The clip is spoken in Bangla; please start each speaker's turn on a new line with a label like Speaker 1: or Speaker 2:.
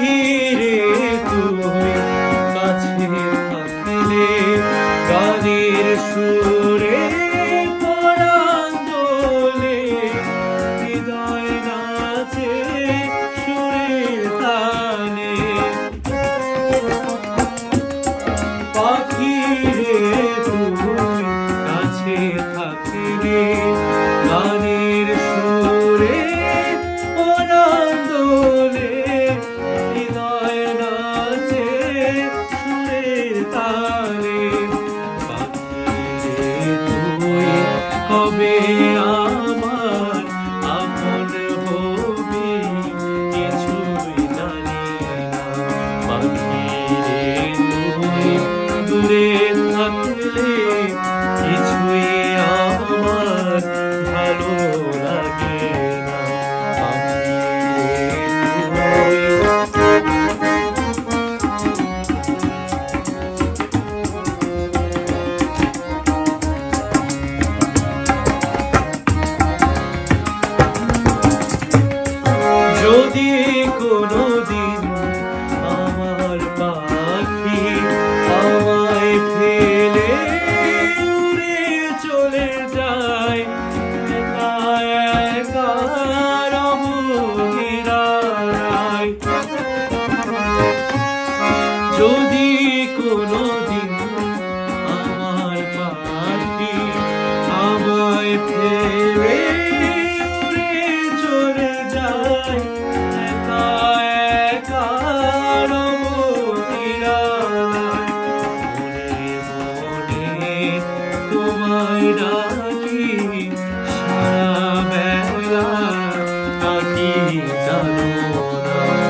Speaker 1: পাখিরে তুই কাছে থাকলে গানের সুরে পরাণ দোলে হৃদয় নাচে সুরের তানে পাখিরে তুই কাছে থাকলে গানের be. যদি কোনোদিন আমার পাখি আমায় ফেলে উড়ে চলে যায় তোমায় ডাকি সারা বেলা তাকি জানো না।